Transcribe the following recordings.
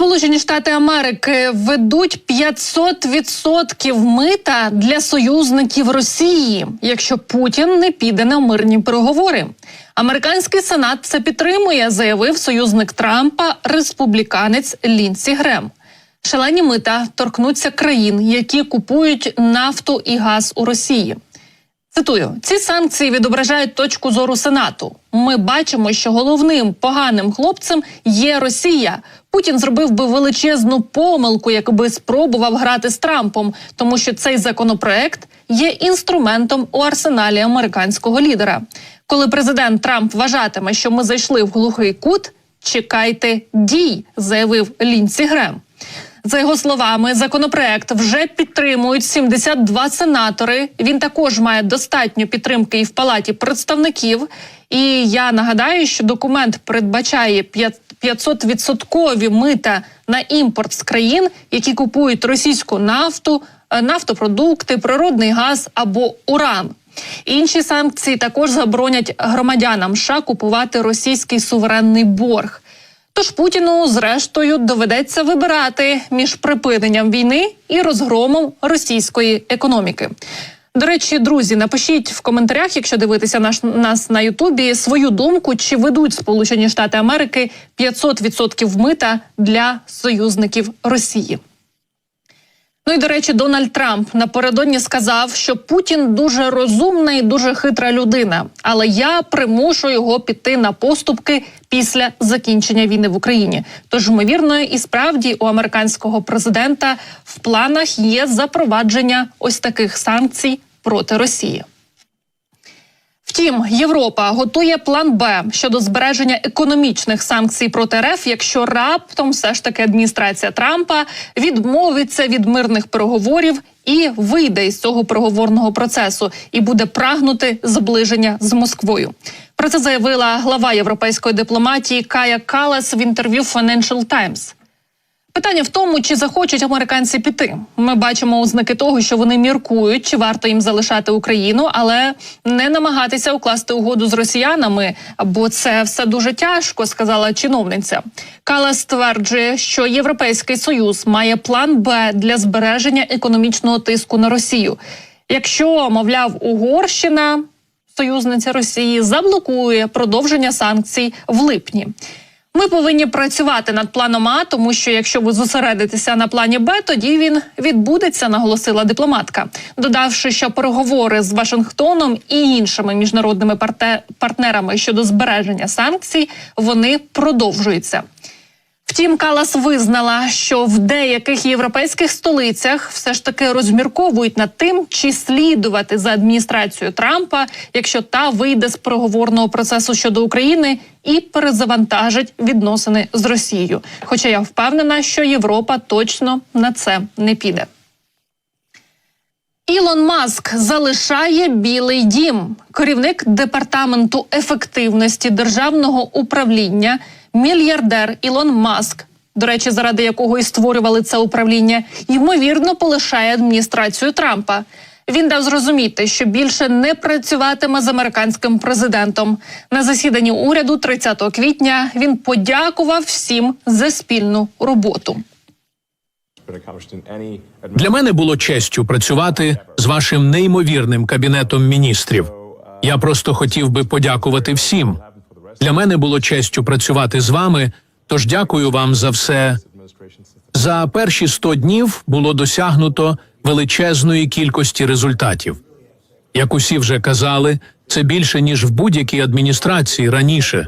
Сполучені Штати Америки ведуть 500% мита для союзників Росії, якщо Путін не піде на мирні переговори. Американський сенат це підтримує, заявив союзник Трампа республіканець Лінсі Грем. Шалені мита торкнуться країн, які купують нафту і газ у Росії. Цитую, ці санкції відображають точку зору Сенату. Ми бачимо, що головним поганим хлопцем є Росія. Путін зробив би величезну помилку, якби спробував грати з Трампом, тому що цей законопроект є інструментом у арсеналі американського лідера. Коли президент Трамп вважатиме, що ми зайшли в глухий кут, чекайте дій, заявив Лінсі Грем. За його словами, законопроект вже підтримують 72 сенатори. Він також має достатньо підтримки і в палаті представників. І я нагадаю, що документ передбачає 500-відсоткові мита на імпорт з країн, які купують російську нафту, е, нафтопродукти, природний газ або уран. Інші санкції також заборонять громадянам США купувати російський суверенний борг. Тож Путіну, зрештою, доведеться вибирати між припиненням війни і розгромом російської економіки. До речі, друзі, напишіть в коментарях, якщо дивитися наш нас на Ютубі, свою думку, чи ведуть Сполучені Штати Америки 500% мита для союзників Росії. Ну і до речі, Дональд Трамп напередодні сказав, що Путін дуже розумна і дуже хитра людина, але я примушу його піти на поступки після закінчення війни в Україні. Тож, ймовірно, і справді у американського президента в планах є запровадження ось таких санкцій проти Росії. Втім, Європа готує план Б щодо збереження економічних санкцій проти РФ, якщо раптом все ж таки адміністрація Трампа відмовиться від мирних переговорів і вийде із цього переговорного процесу і буде прагнути зближення з Москвою. Про це заявила глава європейської дипломатії Кая Калас в інтерв'ю Financial Times. Питання в тому, чи захочуть американці піти. Ми бачимо ознаки того, що вони міркують, чи варто їм залишати Україну, але не намагатися укласти угоду з росіянами, бо це все дуже тяжко, сказала чиновниця. Кала стверджує, що Європейський союз має план Б для збереження економічного тиску на Росію. Якщо, мовляв, Угорщина, союзниця Росії, заблокує продовження санкцій в липні. Ми повинні працювати над планом А, тому що якщо ви зосередитеся на плані Б, тоді він відбудеться, наголосила дипломатка, додавши, що переговори з Вашингтоном і іншими міжнародними партнерами щодо збереження санкцій вони продовжуються. Втім, Калас визнала, що в деяких європейських столицях все ж таки розмірковують над тим, чи слідувати за адміністрацією Трампа, якщо та вийде з переговорного процесу щодо України і перезавантажить відносини з Росією. Хоча я впевнена, що Європа точно на це не піде. Ілон Маск залишає Білий Дім. Керівник департаменту ефективності державного управління, мільярдер Ілон Маск, до речі, заради якого і створювали це управління, ймовірно полишає адміністрацію Трампа. Він дав зрозуміти, що більше не працюватиме з американським президентом. На засіданні уряду 30 квітня він подякував всім за спільну роботу. Для мене було честю працювати з вашим неймовірним кабінетом міністрів. Я просто хотів би подякувати всім. Для мене було честю працювати з вами. Тож дякую вам за все. За перші 100 днів було досягнуто величезної кількості результатів. Як усі вже казали, це більше ніж в будь-якій адміністрації раніше.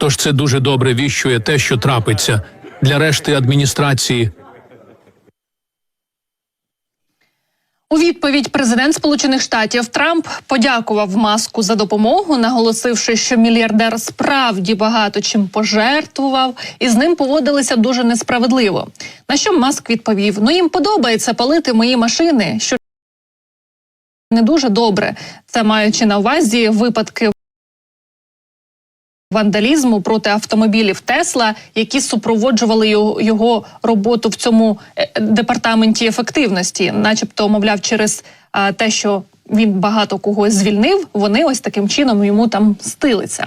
Тож це дуже добре віщує те, що трапиться для решти адміністрації. У відповідь президент Сполучених Штатів Трамп подякував маску за допомогу, наголосивши, що мільярдер справді багато чим пожертвував, і з ним поводилися дуже несправедливо. На що маск відповів: Ну їм подобається палити мої машини, що не дуже добре. Це маючи на увазі випадки. Вандалізму проти автомобілів Тесла, які супроводжували його, роботу в цьому е, департаменті ефективності, начебто, мовляв, через а, те, що він багато кого звільнив. Вони ось таким чином йому там стилиться.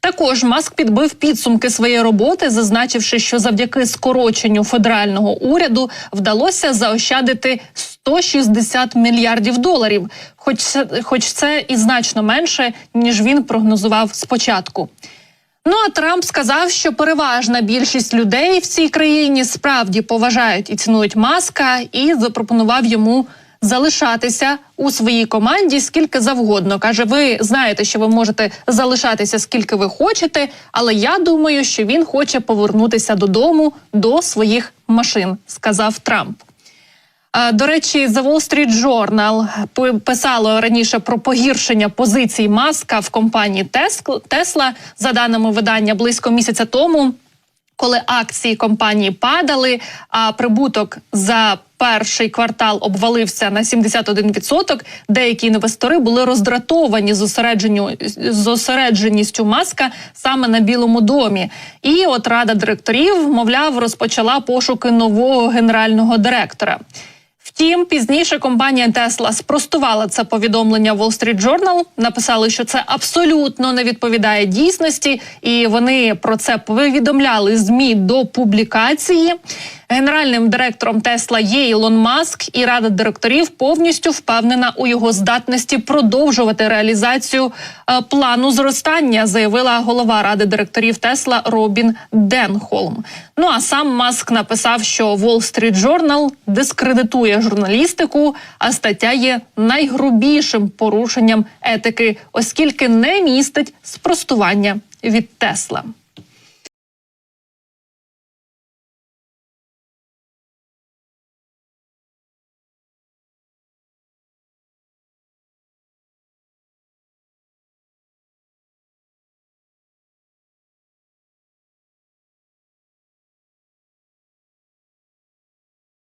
Також Маск підбив підсумки своєї роботи, зазначивши, що завдяки скороченню федерального уряду вдалося заощадити 160 мільярдів доларів, хоч це, хоч це і значно менше ніж він прогнозував спочатку. Ну а Трамп сказав, що переважна більшість людей в цій країні справді поважають і цінують маска, і запропонував йому залишатися у своїй команді скільки завгодно. каже: ви знаєте, що ви можете залишатися скільки ви хочете, але я думаю, що він хоче повернутися додому до своїх машин, сказав Трамп. Е, До речі, The Wall Street Journal писало раніше про погіршення позицій маска в компанії Tesla. За даними видання, близько місяця тому, коли акції компанії падали, а прибуток за перший квартал обвалився на 71%, деякі інвестори були роздратовані зосередженістю маска саме на Білому домі. І от рада директорів, мовляв, розпочала пошуки нового генерального директора. Втім, пізніше компанія Tesla спростувала це повідомлення Wall Street Journal, написали, що це абсолютно не відповідає дійсності, і вони про це повідомляли змі до публікації. Генеральним директором Тесла є Ілон Маск, і рада директорів повністю впевнена у його здатності продовжувати реалізацію е, плану зростання, заявила голова ради директорів Тесла Робін Денхолм. Ну а сам Маск написав, що Wall Street Journal дискредитує журналістику, а стаття є найгрубішим порушенням етики, оскільки не містить спростування від Тесла.